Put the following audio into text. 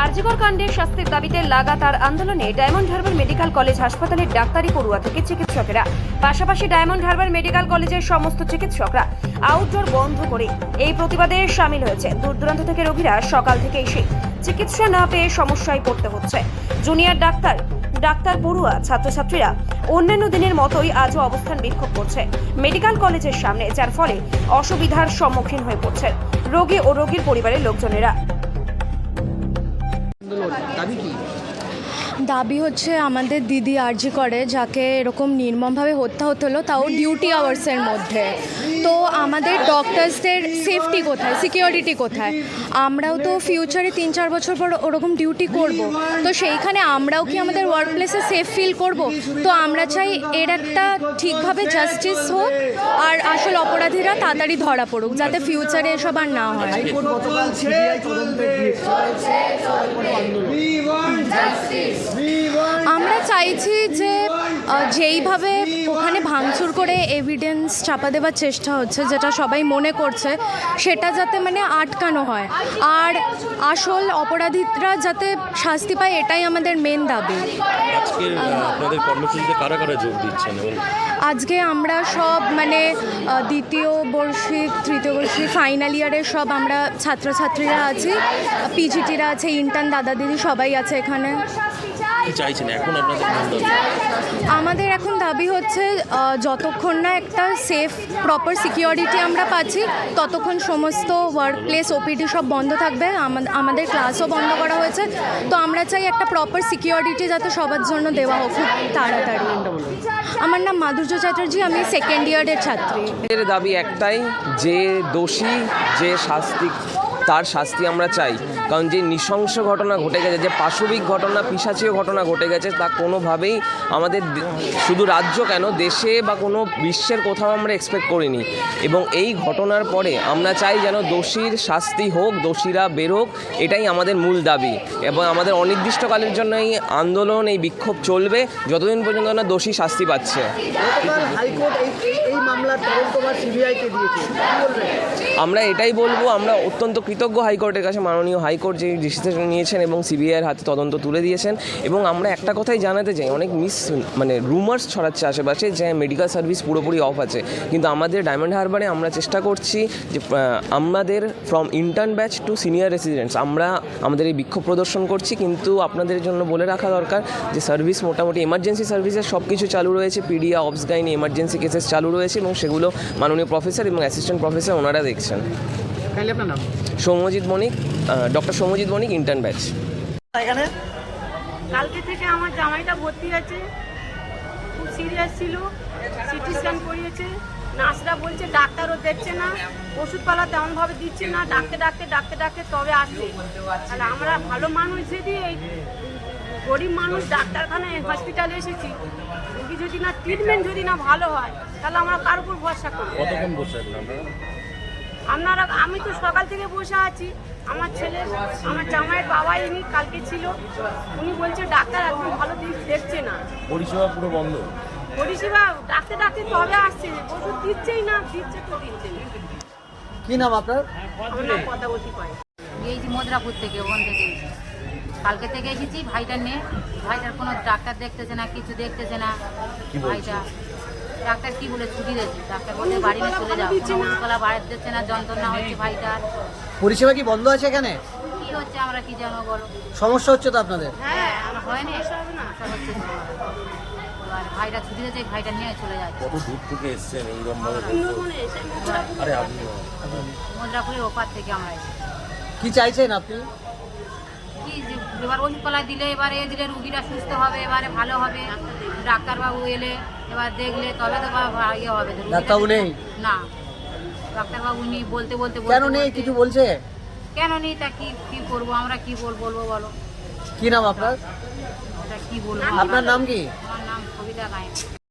আরজিকর কাণ্ডের শাস্তির দাবিতে লাগাতার আন্দোলনে ডায়মন্ড হারবার মেডিকেল কলেজ হাসপাতালের ডাক্তারি পড়ুয়া থেকে চিকিৎসকেরা। পাশাপাশি ডায়মন্ড হারবার মেডিকেল কলেজের সমস্ত চিকিৎসকরা আউটডোর বন্ধ করে এই প্রতিবাদে সামিল হয়েছে। দূর দূরান্ত থেকে রোগীরা সকাল থেকে এসে চিকিৎসা না পেয়ে সমস্যায় পড়তে হচ্ছে। জুনিয়র ডাক্তার ডাক্তার পড়ুয়া, ছাত্রছাত্রীরা অন্যান্য দিনের মতোই আজও অবস্থান বিক্ষোভ করছে মেডিকেল কলেজের সামনে, যার ফলে অসুবিধার সম্মুখীন হয়ে পড়ছে রোগী ও রোগীর পরিবারের লোকজনেরা। দাবি কি? দাবি হচ্ছে আমাদের দিদি আর্জি করে যাকে এরকম নির্মমভাবে হত্যা হতে হলো তাও ডিউটি আওয়ার্সের মধ্যে। তো আমাদের ডক্টরসদের সেফটি কোথায় সিকিউরিটি কোথায়? আমরাও তো ফিউচারে তিন চার বছর পর ওরকম ডিউটি করব। তো সেইখানে আমরাও কি আমাদের ওয়ার্ক প্লেসে সেফ ফিল করব? তো আমরা চাই এর একটা ঠিকভাবে জাস্টিস হোক আর আসল অপরাধীরা তাড়াতাড়ি ধরা পড়ুক যাতে ফিউচারে এসব আর না হয় হাইকোর্ট গতকাল সিবিআই তদন্তের আমরা চাইছি যে যেইভাবে ওখানে ভাঙচুর করে এভিডেন্স চাপা দেওয়ার চেষ্টা হচ্ছে যেটা সবাই মনে করছে সেটা যাতে মানে আটকানো হয়। আর আসল অপরাধীরা যাতে শাস্তি পায় এটাই আমাদের মেন দাবি। আজকে আপনাদের কর্মসূচিতে কারা কারা যোগ দিচ্ছেন আজকে আমরা সব মানে দ্বিতীয় বর্ষী তৃতীয় বর্ষী ফাইনাল ইয়ারের সব আমরা ছাত্রছাত্রীরা আছি। পিজিটিরা আছে ইন্টার্ন দাদা দিদি সবাই আছে এখানে। কি চাইছেন? এখন আপনাদের আমাদের এখন দাবি হচ্ছে যতক্ষণ না একটা সেফ প্রপার সিকিউরিটি আমরা পাচ্ছি ততক্ষণ সমস্ত ওয়ার্ক প্লেস ওপিডি সব বন্ধ থাকবে। আমাদের ক্লাসও বন্ধ করা হয়েছে। তো আমরা চাই একটা প্রপার সিকিউরিটি যাতে সবার জন্য দেওয়া হোক খুব তাড়াতাড়ি। আমার নাম মাধুর্য চ্যাটার্জি আমি সেকেন্ড ইয়ারের ছাত্রী। এর দাবি একটাই যে দোষী যে শাস্তি তার শাস্তি আমরা চাই। কারণ যে নৃশংস ঘটনা ঘটে গেছে, যে পাশবিক ঘটনা পিসাচীয় ঘটনা ঘটে গেছে, তা কোনোভাবেই আমাদের শুধু রাজ্য কেন, দেশে বা কোনো বিশ্বের কোথাও আমরা এক্সপেক্ট করিনি। এবং এই ঘটনার পরে আমরা চাই যেন দোষীর শাস্তি হোক, দোষীরা বেরোক, এটাই আমাদের মূল দাবি। এবং আমাদের অনির্দিষ্টকালের জন্য এই আন্দোলন, এই বিক্ষোভ চলবে, যতদিন পর্যন্ত না দোষী শাস্তি পাচ্ছে। হাইকোর্ট আমরা এটাই বলব, আমরা অত্যন্ত কৃতজ্ঞ হাইকোর্টের কাছে মাননীয় হাইকোর্ট যে ডিসিশন নিয়েছেন এবং সিবিআইয়ের হাতে তদন্ত তুলে দিয়েছেন। এবং আমরা একটা কথাই জানাতে চাই, অনেক মিস মানে রুমার্স ছড়াচ্ছে আশেপাশে যে মেডিকেল সার্ভিস পুরোপুরি অফ আছে। কিন্তু আমাদের ডায়মন্ড হারবারে আমরা চেষ্টা করছি যে আমাদের from intern batch to senior residents আমরা আমাদের এই বিক্ষোভ প্রদর্শন করছি। কিন্তু আপনাদের জন্য বলে রাখা দরকার যে সার্ভিস মোটামুটি এমার্জেন্সি সার্ভিসের সব কিছু চালু রয়েছে। Paedia obs gynae emergency cases চালু রয়েছে। এবং সেগুলো মাননীয় প্রফেসর এবং অ্যাসিস্ট্যান্ট প্রফেসর ওনারা দেখছেন। Soumyajit Banik doctor Soumyajit Banik intern batch এখানে? কালকে থেকে আমার জামাইটা ভর্তি আছে খুব সিরিয়াস ছিল সিটি স্ক্যান করিয়েছে নার্সরা বলছে ডাক্তারও দেখছে না ওষুধপালা তেমনভাবে দিচ্ছে না ডাকতে ডাকতে ডাকতে ডাকতে তবে আসছে। তাহলে আমরা ভালো মানুষ যদি এই গরিব মানুষ ডাক্তারখানায় হসপিটালে এসেছি। রুগী যদি না ট্রিটমেন্ট যদি না ভালো হয় তাহলে আমরা কার উপর ভরসা করব? কতক্ষণ বসে আপনারা? আপনারা আমি তো সকাল থেকে বসে আছি। আমার ছেলে আমার জামাইয়ের বাবা ইনি কালকে ছিল। উনি বলছে ডাক্তার একদম ভালো দিক দেখছে না। পরিষেবা পুরো বন্ধ? পরিষেবা ডাকতে ডাকতে তবে আসছে। ওষুধ দিচ্ছেই না দিচ্ছে তো দিচ্ছে না। কি নাম আপনার? আমার নাম পদাবতী পায় এই যে মদ্রাপুর থেকে ওখান থেকে। কালকে থেকে এসেছি ভাইটার নিয়ে ভাইটার কোনো ডাক্তার দেখতেছে না কিছু দেখতেছে না। ভাইটা ডাক্তার কি বলে ছুটি দিয়েছে? ডাক্তার বলছে বাড়ি নিয়ে চলে যাও। ওষুধপালা বাড়িতে দিচ্ছে না যন্ত্রণা হচ্ছে ভাইটার। পরিষেবা কি বন্ধ আছে এখানে? কি হচ্ছে আমরা কি জানো বলো? সমস্যা হচ্ছে তো আপনাদের? হ্যাঁ আমার হয়নি আশা না। ভাইটা ছুটি দিয়েছে ভাইটা নিয়ে চলে যাচ্ছে কত দূর থেকে এসছেন এইরকম ভাবে আরে আপনি মদ্রাপুরের ওপার থেকে আমরা এসেছি। কি চাইছেন আপনি? এবার ওষুধপালা দিলে এবারে দিলে রুগীরা সুস্থ হবে এবারে ভালো হবে। ডাক্তারবাবু এলে এবার দেখলে তবে তো ইয়ে হবে। ডাক্তারবাবু নেই? না। ডাক্তারবাবু নেই বলতে বলতে কেন নেই? কিছু বলছে? কেন নেই? তা কি কি করব? আমরা কি বল বলব বলো। কি নাম আপনার? এটা কি বলব? আপনার নাম কি? আমার নাম কবিতা গায়ন